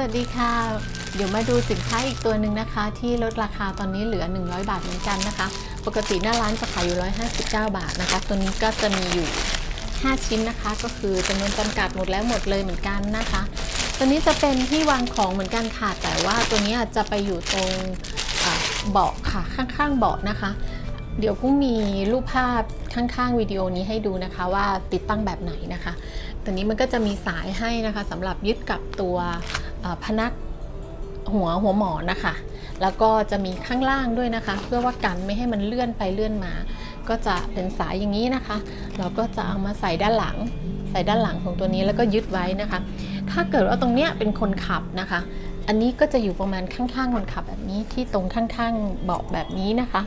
วัสดีค่ะ เดี๋ยวมาดูสินค้าอีกตัวหนึ่งนะคะ ที่ลดราคาตอนนี้เหลือ 100 บาทเหมือนกันนะคะ ปกติหน้าร้านจะขายอยู่ 159 บาทนะคะ ตัวนี้ก็จะมีอยู่ 5 ชิ้นนะคะ ก็คือจำนวนจำกัดหมดแล้วหมดเลยเหมือนกันนะคะ ตัวนี้จะเป็นที่วางของเหมือนกันค่ะ แต่ว่าตัวนี้จะไปอยู่ตรงเบาะค่ะข้างๆเบาะนะคะ เดี๋ยวพุ่งมีรูปภาพข้างๆวิดีโอนี้ให้ดูนะคะว่าติดตั้งแบบไหนนะคะ ตัวนี้มันก็จะมีสายให้นะคะสำหรับยึดกับตัว พนักหัวหัวหมอนนะคะ แล้วก็จะมีข้างล่างด้วยนะคะ เพื่อว่ากันไม่ให้มันเลื่อนไปเลื่อนมา ก็จะเป็นสายอย่างนี้นะคะ เราก็จะเอามาใส่ด้านหลัง ใส่ด้านหลังของตัวนี้แล้วก็ยึดไว้นะคะ ถ้าเกิดว่าตรงเนี้ยเป็นคนขับนะคะ อันนี้ก็จะอยู่ประมาณข้างๆคนขับแบบนี้ที่ตรงข้างๆเบาะแบบนี้นะคะ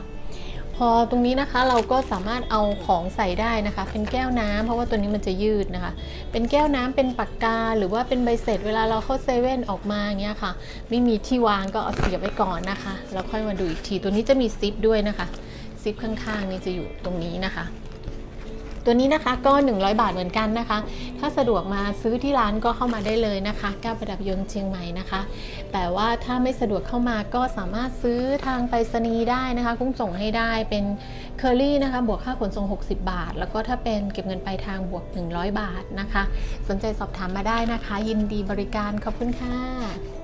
พอตรงนี้นะคะเราก็สามารถเอาของใส่ได้นะคะ เป็นแก้วน้ำเพราะว่าตัวนี้มันจะยืดนะคะ เป็นแก้วน้ำเป็นปากกา หรือว่าเป็นใบเสร็จเวลาเราเข้าเซเว่นออกมาอย่างเงี้ยค่ะ ไม่มีที่วางก็เอาเสียบไว้ก่อนนะคะแล้วค่อยมาดูอีกทีตัวนี้จะมีซิปด้วยนะคะซิปข้างๆนี่จะอยู่ตรงนี้นะคะ ตัวนี้นะคะก็ 100 บาทเหมือนกันนะคะ ถ้าสะดวกมาซื้อที่ร้านก็เข้ามาได้เลยนะคะก้าวประดับยนต์เชียงใหม่นะคะ แต่ว่าถ้าไม่สะดวกเข้ามาก็สามารถซื้อทางไปรษณีย์ได้นะคะกุ้งส่งให้ได้เป็นเคอรี่นะคะ บวกค่าขนส่ง 60 บาท แล้วก็ถ้าเป็นเก็บเงินปลายทางบวก 100 บาทนะคะ สนใจสอบถามมาได้นะคะ ยินดีบริการขอบคุณค่ะ